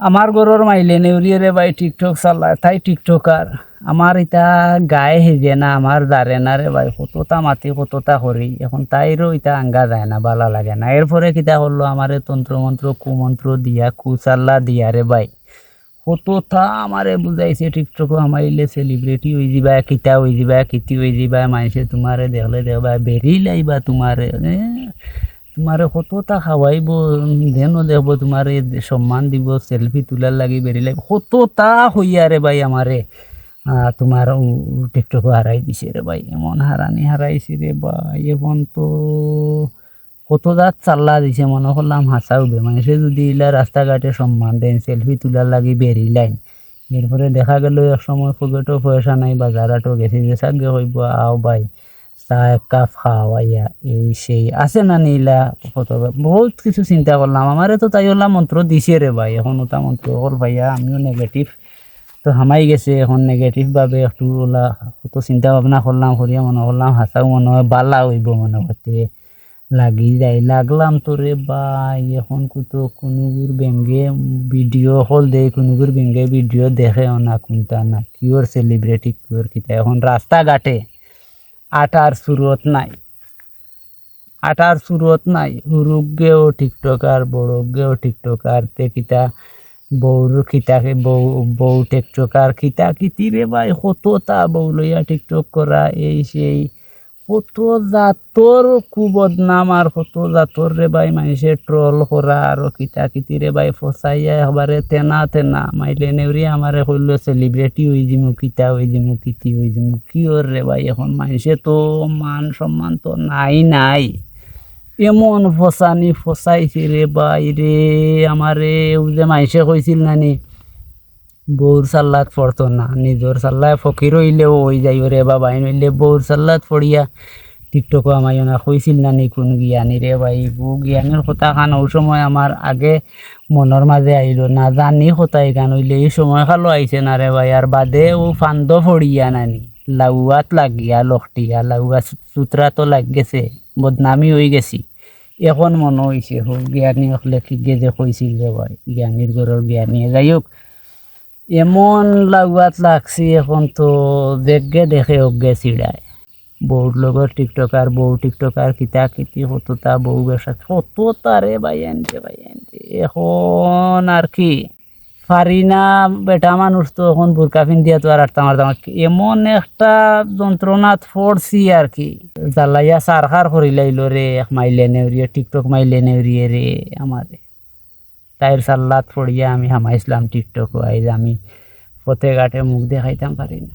আমার গরুর মাইলে নেউরিয়ে রে ভাই টিকটক চালায় তাই টিকটকার আমার ইটা গায়ে হেজে না আমার দাঁড়ে না রে ভাই কতটা মাতি কতটা করি এখন তাইরও ইটা আঙ্গা যায় না বালা লাগে না। এরপরে কিতা করল আমারে তন্ত্র মন্ত্র কুমন্ত্র দিয়া কুচাল্লা দিয়া রে ভাই কতটা আমারে বুঝাইছে টিকটক আমাইলে সেলিব্রিটি হয়ে যাবা কিতা হয়ে যাবা কিতি হয়ে যাবা মানুষে তোমারে দেখলে দেখবা বেরি লাইবা তোমারে এ, তোমারে কতটা খাওয়াইব যেন দেখব তোমারে সম্মান দিব সেলফি তোলার লাগি বেরি লাইব কতটা হইয়া রে ভাই আমারে তোমার টিকটক হারাই দিছে রে ভাই। এমন হারানি হারাইছে রে ভাই এখন তো কত জাত চাল্লা দিছে মনে করলাম হাসা উঠবে মানুষে যদি ইলা রাস্তাঘাটে সম্মান দেন সেলফি তোলার লাগি বেরিলাইন এরপরে দেখা গেল, এক সময় পকেটও পয়সা নাই বাজারাটও গেছে যে সাগে হইব আও ভাই। এক কাপ খাওয়াইয়া এই সেই আছে না নীলা কত বহুত কিছু চিন্তা করলাম। আমারে তো তাই হলাম মন্ত্র দিছে রে ভাই। এখন ওটা মন্ত্র হল ভাইয়া, আমিও নেগেটিভ তো হামাই গেছে এখন নেগেটিভ ভাবে। একটু ওলা কত চিন্তা ভাবনা করলাম, করিয়া মনে করলাম হাসাও মনে হয় বালা হইব মনে করতে। লাগি যাই, লাগলাম তো রে ভাই। এখন কুতো কোনোগুর ব্যাঙ্গে ভিডিও হল দে কোনোগুর ব্যাঙ্গে ভিডিও দেখে না কোনটা না কিওর সেলিব্রিটি কিওর কিতা এখন রাস্তাঘাটে আটার সুরত নাই। আটার সুরত নাই। হুরুগেও টিকটকার বড়গেও টিকটকার, তে কিতা বউর খিতাকে বউ বউ টিকটকার খিতা খিতি রে ভাই কততা বউ লইয়া টিকটক করা, এই সেই কত জাতর কুবদনাম আর কত জাতর রে ভাই মানুষে ট্রল করা আর কিতা কিতি রে ভাই ফসাইয়া একবারে তেনা তেনা মাইলে নেউরি আমারে কইল সেলিব্রিটি হই যিমু কিতা হই যিমু কিতি হই যিমু কি ওর রে ভাই এখন মানুষে তো মান সম্মান তো নাই নাই। এমন ফসানি ফসাইছে রে ভাই রে আমারে যে মাইসে কইছিল নানি। বউর সাল্লাত পড়তো না। নিজর সাল্লায় ফকির হইলেও ওই যাই রে বাবা। হইলে বউর সাল্লাত পড়িয়া টিকটক আমায় না কইছিল নানি কোন জ্ঞানী রে ভাই। বউ জ্ঞানের কথা খান ওই সময় আমার আগে মনের মাঝে আইলো না জানি কোথায় গান হইলে এই সময় খালো আইছে না রে ভাই। আর বাদে ও ফান্দ ফড়িয়া নানি লাউয়াত লাগিয়া, লখটিয়া লাউয়া সুতরা তো লাগ গেছে, বদনামি হয়ে গেছি। এখন মনে হয়েছে হোক জ্ঞানী হলে কি গে যে কইছিল রে ভাই। জ্ঞানীর ঘরের জ্ঞানী যাই হোক এমন লাগুয়াত লাগছি এখন তো দেখগে দেখে অজ্ঞে চিড়ায়। বউর লগর টিকটকার, বউ টিকটকার, কিতা কিতি, কতটা বউ বেসা কতটা রে ভাই আনতে ভাই আনতে এখন আর কি? পারি না, বেটা মানুষ তো এখন বোরকা দিয়া তো আর আটতাম আটতাম এমন একটা যন্ত্রণাত পড়ছি আর কি। জ্বালাইয়া সারখার করি লাইলো রে এক মাইলে নেউরিয়ে টিকটক মাইলে নেউরিয়ে রে আমারে। তাইর সাল্লাত পড়িয়া আমি হামাইছিলাম টিকটক আইজ আমি পথে ঘাটে মুখ দেখাইতাম পারি না।